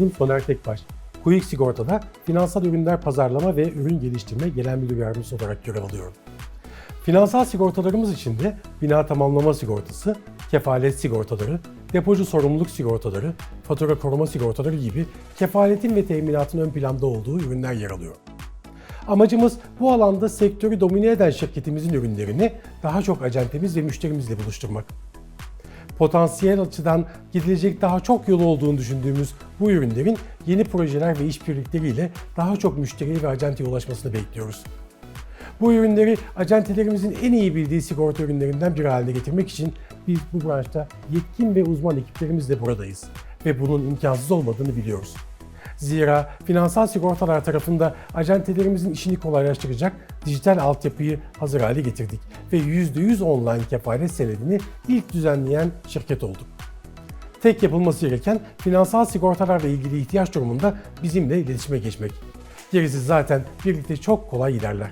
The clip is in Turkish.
Adım Soner Tekbaş. Quick Sigorta'da finansal ürünler pazarlama ve ürün geliştirme genel müdür yardımcısı olarak görev alıyorum. Finansal sigortalarımız içinde bina tamamlama sigortası, kefalet sigortaları, depocu sorumluluk sigortaları, fatura koruma sigortaları gibi kefaletin ve teminatın ön planda olduğu ürünler yer alıyor. Amacımız bu alanda sektörü domine eden şirketimizin ürünlerini daha çok acentemiz ve müşterimizle buluşturmak. Potansiyel açıdan gidilecek daha çok yolu olduğunu düşündüğümüz bu ürünlerin yeni projeler ve işbirlikleriyle daha çok müşteriye ve acenteye ulaşmasını bekliyoruz. Bu ürünleri acentelerimizin en iyi bildiği sigorta ürünlerinden biri haline getirmek için biz bu branşta yetkin ve uzman ekiplerimizle buradayız ve bunun imkansız olmadığını biliyoruz. Zira finansal sigortalar tarafında acentelerimizin işini kolaylaştıracak dijital altyapıyı hazır hale getirdik ve %100 online kefalet senedini ilk düzenleyen şirket olduk. Tek yapılması gereken finansal sigortalarla ilgili ihtiyaç durumunda bizimle iletişime geçmek. Gerisi zaten birlikte çok kolay ilerler.